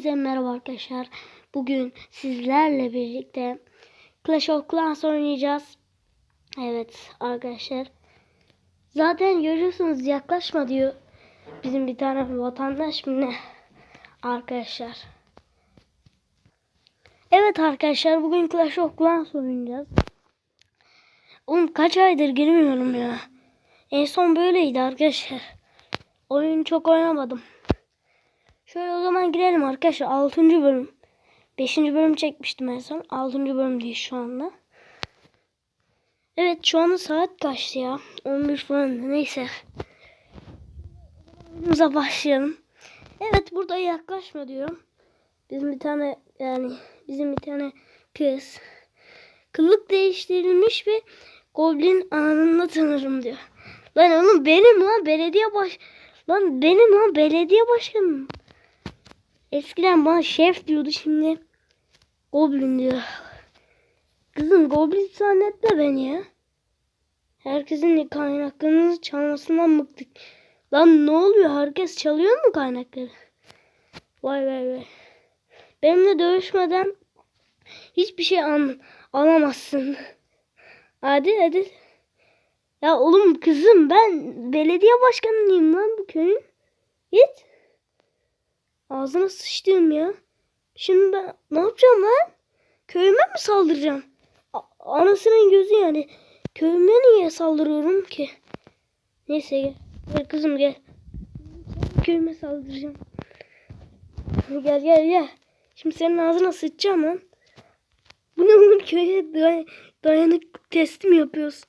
Hepinize merhaba arkadaşlar. Bugün sizlerle birlikte Clash of Clans oynayacağız. Evet arkadaşlar. Zaten görüyorsunuz yaklaşma diyor. Bizim bir tane vatandaş mı ne? Arkadaşlar. Evet arkadaşlar bugün Clash of Clans oynayacağız. Oğlum kaç aydır girmiyorum ya. En son böyleydi arkadaşlar. Oyun çok oynamadım. Şöyle o zaman girelim arkadaşlar. 6. bölüm. 5. bölüm çekmiştim en son. 6. bölümdeyiz şu anda. Evet şu anda saat kaçtı ya? 11 falan neyse. Oyunumuza başlayalım. Evet burada yaklaşma diyorum. Bizim bir tane yani bizim bir tane kız kılık değiştirilmiş ve goblin anında tanırım diyor. Lan oğlum benim lan belediye baş lan benim lan belediye başkanım. Eskiden bana şef diyordu şimdi goblin diyor. Kızım goblin zannetme beni ya. Herkesin kaynaklarını çalmasından bıktık. Lan ne oluyor? Herkes çalıyor mu kaynakları? Vay vay vay. Benimle dövüşmeden hiçbir şey an alamazsın. Hadi hadi. Ya oğlum kızım ben belediye başkanıyım lan bu köyün. Git. Ağzına sıçtım ya. Şimdi ben ne yapacağım lan? Köyüme mi saldıracağım? A- anasının gözü yani. Köyüme niye saldırıyorum ki? Neyse gel. Gel kızım gel. Köyüme saldıracağım. Gel gel gel. Şimdi senin ağzına sıçacağım lan. Bu ne oğlum köye day dayanık testi mi yapıyoruz?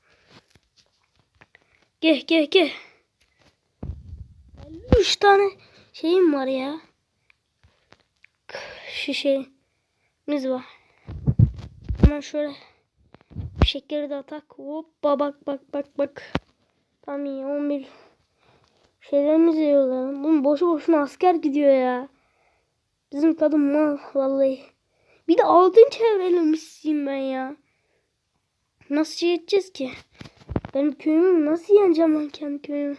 Gel gel gel. Üç tane şeyim var ya. Şu şeyimiz var. Hemen şöyle şekeri de atak. Hoppa bak bak bak bak. Tam iyi 11 şeylerimizi yiyorlar. Bunun boşu boşuna asker gidiyor ya. Bizim kadın mal vallahi. Bir de altın çevrelemişsiyim ben ya. Nasıl şey edeceğiz ki? Benim köyümü nasıl yeneceğim ben kendi köyümü?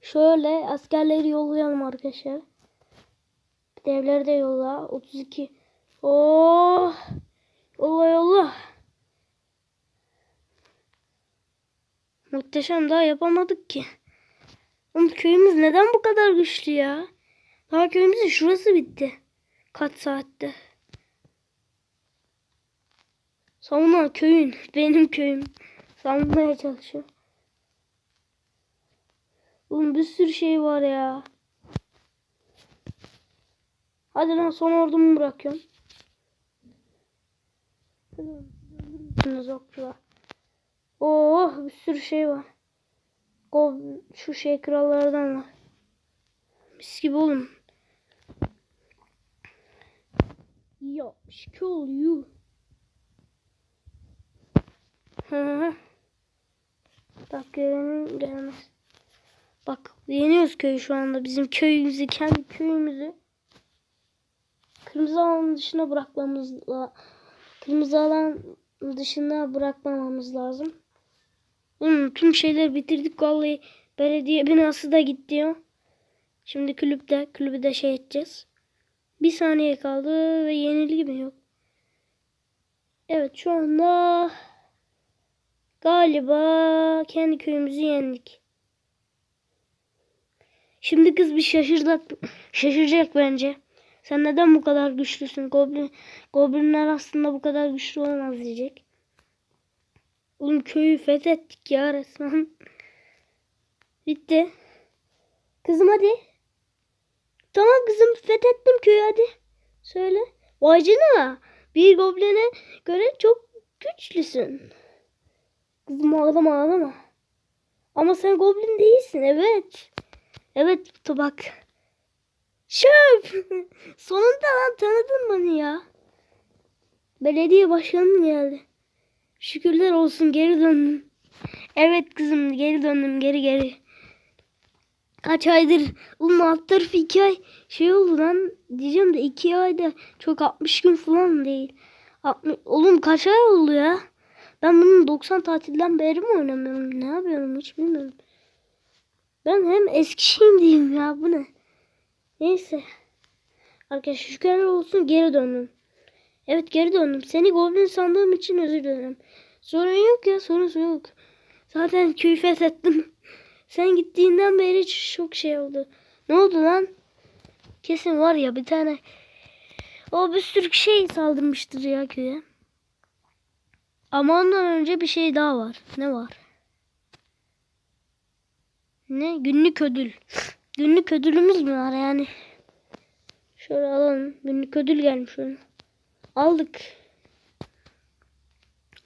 Şöyle askerleri yollayalım arkadaşlar. Devleri de yolla. 32. Oh! Yolla yolla. Muhteşem daha yapamadık ki. Oğlum köyümüz neden bu kadar güçlü ya? Daha köyümüzün şurası bitti. Kaç saatte. Savunma köyün. Benim köyüm. Savunmaya çalışıyor. Oğlum bir sürü şey var ya. Hadi lan son ordumu bırakıyorum. Hadi okçular. Oh bir sürü şey var. O şu şey krallardan var. Mis gibi oğlum. Yo, kill you. Bak gelenin gelmez. Bak yeniyoruz köyü şu anda. Bizim köyümüzü, kendi köyümüzü. Kırmızı alan dışına bırakmamız Kırmızı alan dışında bırakmamamız lazım. Hmm, tüm şeyleri bitirdik vallahi. Belediye binası da gitti. Şimdi kulüpte, kulübü de şey edeceğiz. Bir saniye kaldı ve yenilgi mi yok? Evet şu anda galiba kendi köyümüzü yendik. Şimdi kız bir şaşıracak, şaşıracak bence. Sen neden bu kadar güçlüsün? Goblin, goblinler aslında bu kadar güçlü olamaz diyecek. Oğlum köyü fethettik ya resmen. Bitti. Kızım hadi. Tamam kızım fethettim köyü hadi. Söyle. Vay canına. Bir gobline göre çok güçlüsün. Kızım ağlama ağlama. Ama sen goblin değilsin evet. Evet bak. Şöp. Sonunda lan tanıdın beni ya. Belediye başkanım geldi. Şükürler olsun geri döndüm. Evet kızım geri döndüm geri geri. Kaç aydır oğlum alt iki ay şey oldu lan diyeceğim de iki ayda çok 60 gün falan değil. 60, oğlum kaç ay oldu ya? Ben bunun 90 tatilden beri mi oynamıyorum? Ne yapıyorum hiç bilmiyorum. Ben hem Eskişehir'deyim ya bu ne? Neyse. Arkadaşlar şükürler olsun geri döndüm. Evet geri döndüm. Seni goblin sandığım için özür dilerim. Sorun yok ya sorun yok. Zaten köyü feshettim. Sen gittiğinden beri çok şey oldu. Ne oldu lan? Kesin var ya bir tane. O bir sürü şey saldırmıştır ya köye. Ama ondan önce bir şey daha var. Ne var? Ne? Günlük ödül. Günlük ödülümüz mü var yani? Şöyle alalım. Günlük ödül gelmiş öyle. Aldık.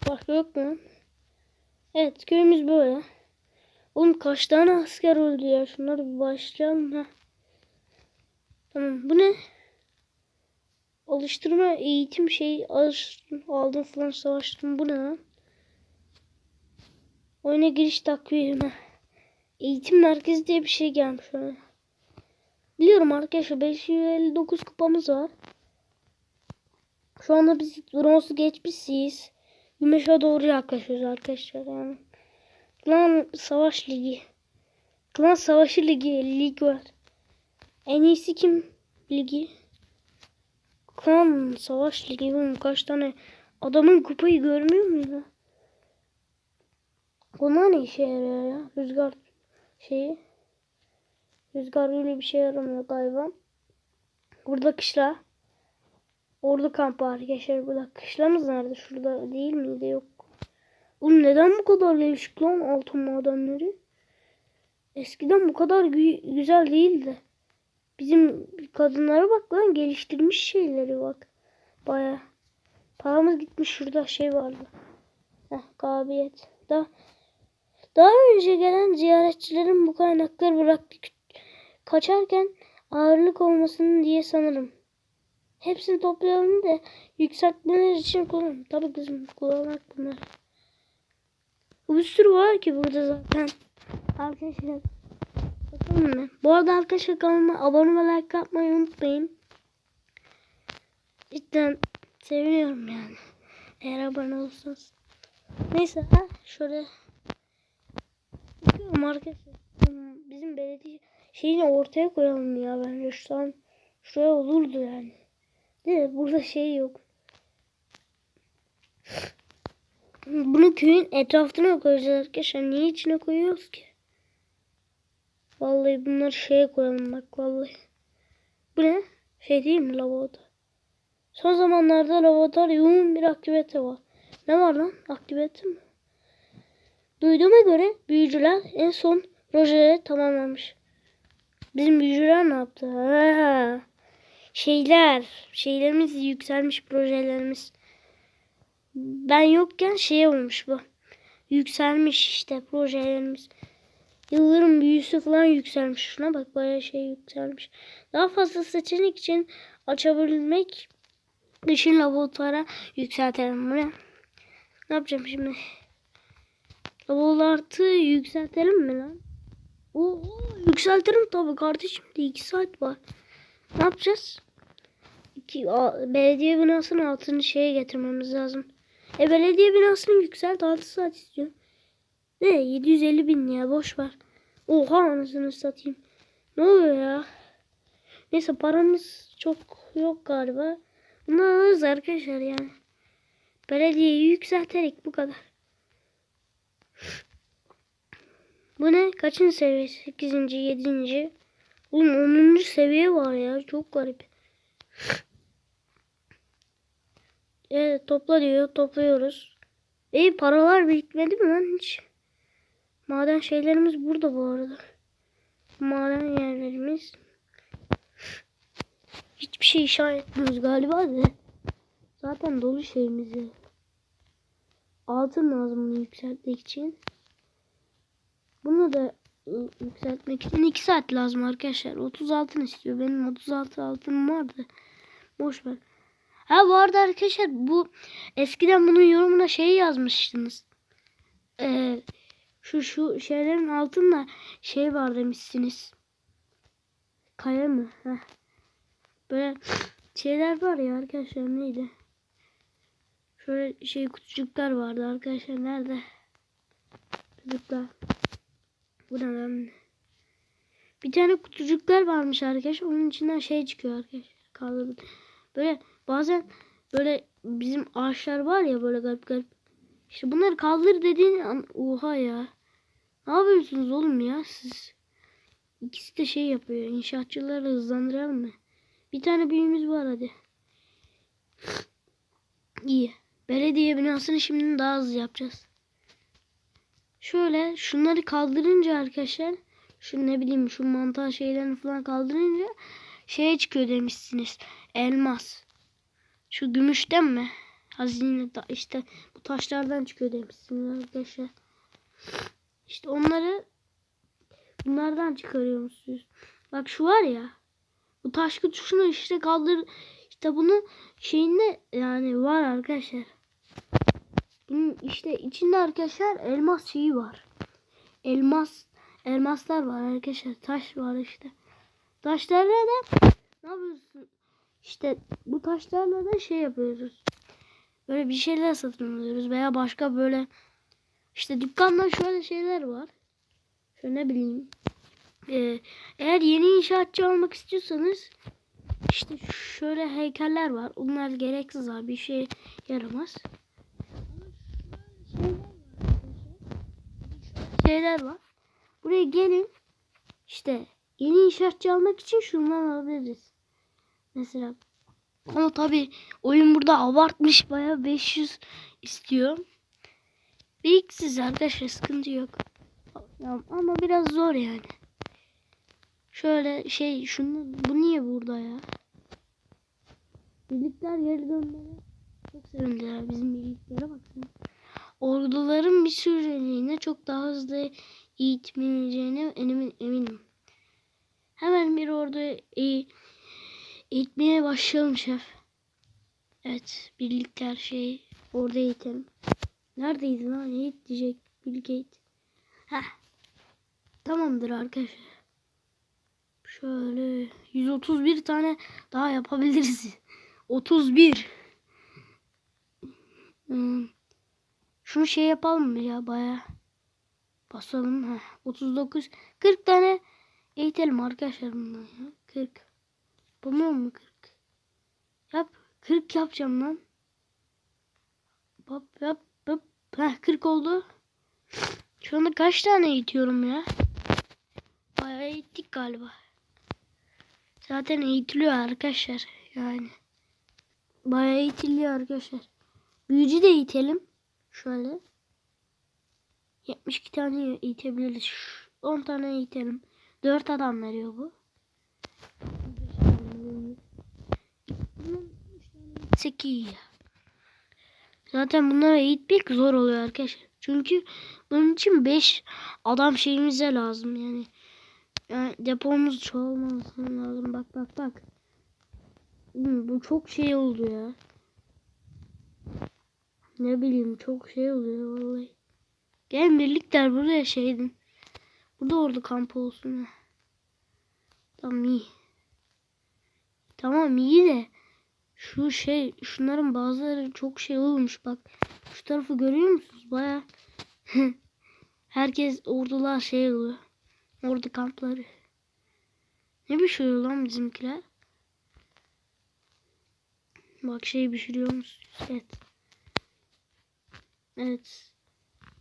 Başka yok mu? Evet köyümüz böyle. Oğlum kaç tane asker öldü ya. Şunları bir başlayalım. ha. Tamam bu ne? Alıştırma eğitim şey aldım falan savaştım. Bu ne lan? Oyuna giriş takvimi. Eğitim merkezi diye bir şey gelmiş. Biliyorum arkadaşlar 559 kupamız var. Şu anda biz bronzu geçmişiz. Gümüşe doğru yaklaşıyoruz arkadaşlar yani. Klan Savaş Ligi. Klan Savaşı Ligi lig var. En iyisi kim ligi? Klan Savaş Ligi. Oğlum kaç tane adamın kupayı görmüyor musun ya? Onlar ne işe yarıyor ya? Rüzgar şeyi. Rüzgar öyle bir şey yaramıyor galiba. Burada kışla. Ordu kampı arkadaşlar. Burada kışlamız nerede? Şurada değil miydi? Yok. Oğlum neden bu kadar değişik lan altın madenleri? Eskiden bu kadar gü- güzel değildi. Bizim kadınlara bak lan geliştirmiş şeyleri bak. Baya. Paramız gitmiş şurada şey vardı. Heh kabiliyet. Da daha önce gelen ziyaretçilerin bu kaynakları bıraktık kaçarken ağırlık olmasın diye sanırım. Hepsini toplayalım da yükseltmeler için kullan. Tabii kızım kullanmak bunlar. Bu bir sürü var ki burada zaten. Arkadaşlar. Bakalım mı? Bu arada arkadaşlar kanalıma abone ve like yapmayı unutmayın. Cidden seviniyorum yani. Eğer abone olursanız. Neyse ha şöyle. Hmm, Bizim belediye şeyini ortaya koyalım ya bence şu an şuraya olurdu yani. Değil mi? Burada şey yok. Bunu köyün etrafına koyacağız arkadaşlar. Niye içine koyuyoruz ki? Vallahi bunları şeye koyalım bak vallahi. Bu ne? Şey değil mi laboratuvar? Son zamanlarda laboratuvar yoğun bir aktivite var. Ne var lan? Aktivite mi? Duyduğuma göre büyücüler en son projeleri tamamlamış. Bizim büyücüler ne yaptı? Ha. Şeyler, şeylerimiz yükselmiş projelerimiz. Ben yokken şey olmuş bu. Yükselmiş işte projelerimiz. Yılların büyüsü falan yükselmiş. Şuna bak bayağı şey yükselmiş. Daha fazla seçenek için açabilmek için laboratuvara yükseltelim buraya. Ne yapacağım şimdi? Laboratuvarı yükseltelim mi lan? Oo, yükseltelim tabii kardeşim de 2 saat var. Ne yapacağız? İki, a, belediye binasının altını şeye getirmemiz lazım. E belediye binasını yükselt 6 saat istiyor. Ne 750 bin ya boş ver. Oha anasını satayım. Ne oluyor ya? Neyse paramız çok yok galiba. Bunu alırız arkadaşlar yani. Belediyeyi yükselterek bu kadar. Bu ne? Kaçıncı seviye? 8. 7. Oğlum 10. seviye var ya. Çok garip. Evet topla diyor. Topluyoruz. İyi paralar birikmedi mi lan hiç? Maden şeylerimiz burada bu arada. Maden yerlerimiz. Hiçbir şey işaretmiyoruz galiba da. Zaten dolu şeyimizi. Altın lazım bunu yükseltmek için. Bunu da yükseltmek için 2 saat lazım arkadaşlar. 30 altın istiyor. Benim 36 altınım vardı. Boş ver. Ha bu arada arkadaşlar bu eskiden bunun yorumuna şey yazmıştınız. Ee, şu şu şeylerin altında şey var demişsiniz. Kaya mı? Heh. Böyle şeyler var ya arkadaşlar neydi? Şöyle şey kutucuklar vardı arkadaşlar nerede? Kutucuklar. Bu ne lan? Bir tane kutucuklar varmış arkadaşlar. Onun içinden şey çıkıyor arkadaşlar. kaldırın. Böyle bazen böyle bizim ağaçlar var ya böyle garip garip. İşte bunları kaldır dediğin an oha ya. Ne yapıyorsunuz oğlum ya siz? İkisi de şey yapıyor. İnşaatçıları hızlandıralım mı? Bir tane büyüğümüz var hadi. İyi. Belediye binasını şimdi daha hızlı yapacağız. Şöyle şunları kaldırınca arkadaşlar şu ne bileyim şu mantar şeylerini falan kaldırınca şeye çıkıyor demişsiniz. Elmas. Şu gümüşten mi? Hazine da işte bu taşlardan çıkıyor demişsiniz arkadaşlar. İşte onları bunlardan çıkarıyormuşsunuz. Bak şu var ya. Bu taş kutusunu işte kaldır işte bunu şeyinde yani var arkadaşlar. Bunun işte içinde arkadaşlar elmas şeyi var. Elmas elmaslar var arkadaşlar. Taş var işte. Taşlarla da ne yapıyorsun? İşte bu taşlarla da şey yapıyoruz. Böyle bir şeyler satın alıyoruz veya başka böyle işte dükkanda şöyle şeyler var. Şöyle ne bileyim. Ee, eğer yeni inşaatçı olmak istiyorsanız işte şöyle heykeller var. Bunlar gereksiz abi. Bir şey yaramaz. Şeyler var. Buraya gelin. İşte yeni inşaatçı almak için şundan alabiliriz. Mesela ama tabi oyun burada abartmış baya 500 istiyor. Büyüksüz arkadaşlar sıkıntı yok. Ama biraz zor yani. Şöyle şey şunu bu niye burada ya? Birlikler geri dönmeye çok sevindiler bizim birliklere baksana. Orduların bir süreliğine çok daha hızlı eğitmeyeceğine eminim. Hemen bir ordu e eğitmeye başlayalım şef. Evet birlikler şey orada eğitelim. Neredeydi lan? Eğit diyecek. Bill Gates. Heh. Tamamdır arkadaşlar. Şöyle 131 tane daha yapabiliriz. 31. Hmm. Şunu şey yapalım mı ya baya. Basalım. Heh. 39. 40 tane eğitelim arkadaşlar bundan ya. 40. Yapamıyor mu 40? Yap. 40 yapacağım lan. Yap yap yap. Heh 40 oldu. Şu anda kaç tane eğitiyorum ya? Bayağı eğittik galiba. Zaten eğitiliyor arkadaşlar. Yani. Bayağı eğitiliyor arkadaşlar. Büyücü de eğitelim. Şöyle. 72 tane eğitebiliriz. 10 tane eğitelim. 4 adam veriyor bu. 8 Zaten bunları eğitmek zor oluyor arkadaşlar. Çünkü bunun için 5 adam şeyimize lazım yani. Yani depomuz çoğalması lazım. Bak bak bak. Hmm, bu çok şey oldu ya. Ne bileyim çok şey oluyor vallahi. Gel birlikler buraya şeydin. Burada orada kamp olsun. Tamam iyi. Tamam iyi de şu şey şunların bazıları çok şey olmuş bak. Şu tarafı görüyor musunuz? Baya herkes ordular şey oluyor. Ordu kampları. Ne pişiriyor lan bizimkiler? Bak şey pişiriyor musunuz? Evet. Evet.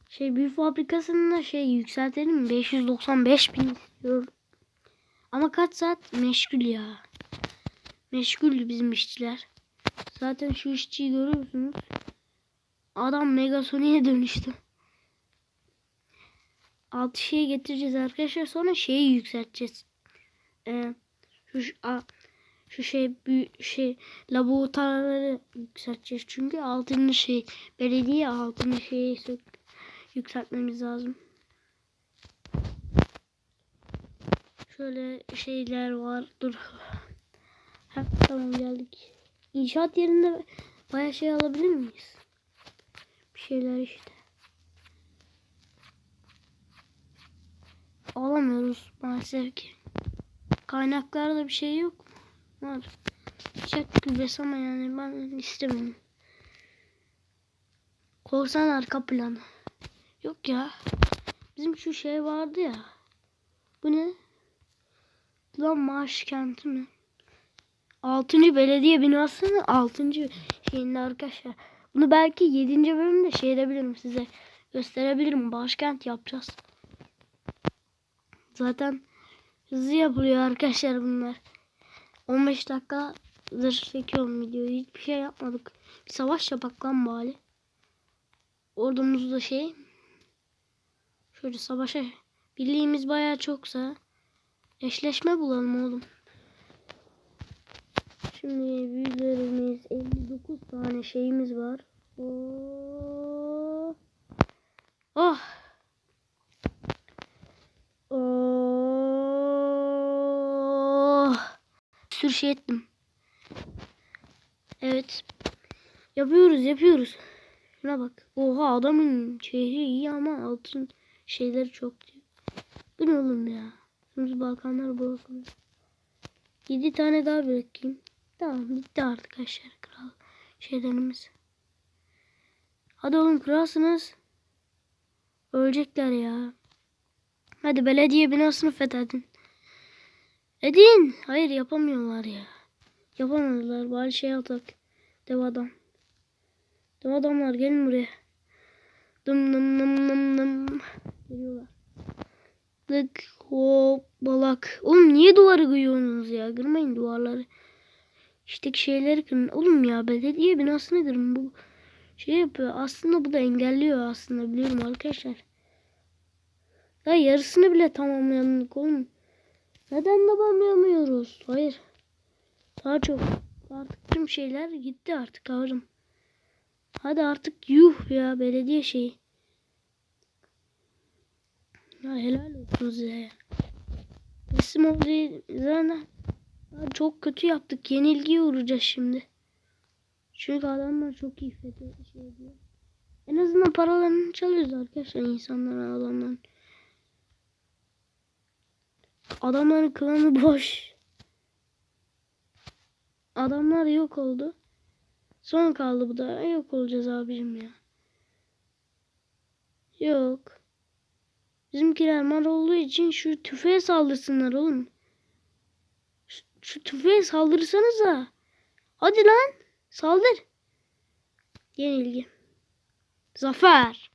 Şey büyü fabrikasında şey yükseltelim 595 bin istiyor. Ama kaç saat meşgul ya. Meşgul bizim işçiler. Zaten şu işçiyi görüyorsunuz. Adam Megasoni'ye dönüştü. Altı şeye getireceğiz arkadaşlar. Sonra şeyi yükselteceğiz. Ee, şu, a, şu şey büyük şey laboratuvarları yükselteceğiz. Çünkü altını şey belediye altını sök, yükseltmemiz lazım. Şöyle şeyler var. Dur. Ha, tamam geldik. İnşaat yerinde bayağı şey alabilir miyiz? Bir şeyler işte. Alamıyoruz maalesef ki. Kaynaklarda bir şey yok? Var. İnşaat gübresi ama yani ben istemiyorum. Korsan arka planı. Yok ya. Bizim şu şey vardı ya. Bu ne? Lan maaş kenti mi? 6. belediye binasının 6. şeyinde arkadaşlar. Bunu belki 7. bölümde şey edebilirim size. Gösterebilirim. Başkent yapacağız. Zaten hızlı yapılıyor arkadaşlar bunlar. 15 dakikadır çekiyorum videoyu. Hiçbir şey yapmadık. Bir savaş yapak lan bari. Ordumuzda şey. Şöyle savaşa. Birliğimiz bayağı çoksa. Eşleşme bulalım oğlum. Şimdi büyülerimiz 59 tane şeyimiz var. Oh. Oh. Sürü şey ettim. Evet. Yapıyoruz yapıyoruz. Şuna bak. Oha adamın şehri iyi ama altın şeyleri çok diyor. Bu ne oğlum ya? Şimdi Balkanlar bırakın. 7 tane daha bırakayım. Tamam bitti artık arkadaşlar kral şeylerimiz. Hadi oğlum kralsınız. Ölecekler ya. Hadi belediye binasını fethedin. Edin. Hayır yapamıyorlar ya. Yapamadılar. Bari şey atak. Dev adam. Dev adamlar gelin buraya. Dım dım dım dım dım. Geliyorlar. Lık hop balak. Oğlum niye duvarı kıyıyorsunuz ya? Kırmayın duvarları. İşte şeyleri kırın. Oğlum ya belediye binasını kırın. Bu şey yapıyor. Aslında bu da engelliyor aslında biliyorum arkadaşlar. Ya yarısını bile tamamladık oğlum. Neden tamamlayamıyoruz? Hayır. Daha çok. Artık tüm şeyler gitti artık abicim. Hadi artık yuh ya belediye şeyi. Ya helal olsun size ya. Oldu zaten. Çok kötü yaptık. Yenilgiye uğrayacağız şimdi. Çünkü adamlar çok iyi fethi şey diyor. En azından paralarını çalıyoruz arkadaşlar insanların adamların. Adamların klanı boş. Adamlar yok oldu. Son kaldı bu da. Yok olacağız abicim ya. Yok. Bizimkiler mar olduğu için şu tüfeğe saldırsınlar oğlum. Şu, şu tüfeğe saldırsanıza. Hadi lan. Saldır. Yenilgi. Zafer.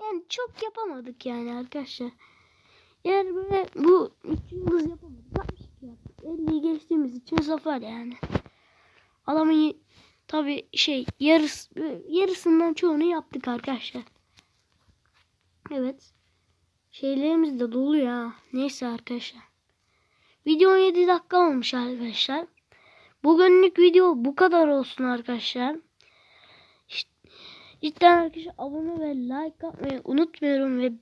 Yani çok yapamadık yani arkadaşlar. Yani böyle bu 3 yıldız yapamadık. 62 yaptık. 50'yi geçtiğimiz için zafer yani. Adamın tabi şey yarısı, yarısından çoğunu yaptık arkadaşlar. Evet. Şeylerimiz de dolu ya. Neyse arkadaşlar. Video 17 dakika olmuş arkadaşlar. Bugünlük video bu kadar olsun arkadaşlar. İşte, cidden arkadaşlar abone ve like atmayı unutmuyorum ve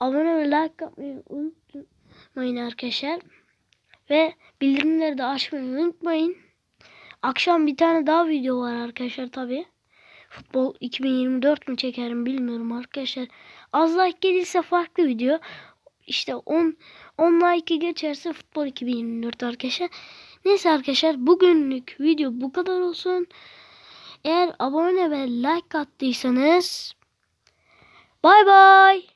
abone ve like atmayı unutmayın arkadaşlar. Ve bildirimleri de açmayı unutmayın. Akşam bir tane daha video var arkadaşlar tabi. Futbol 2024 mü çekerim bilmiyorum arkadaşlar. Az like gelirse farklı video. İşte 10 10 like geçerse futbol 2024 arkadaşlar. Neyse arkadaşlar bugünlük video bu kadar olsun. Eğer abone ve like attıysanız bay bay.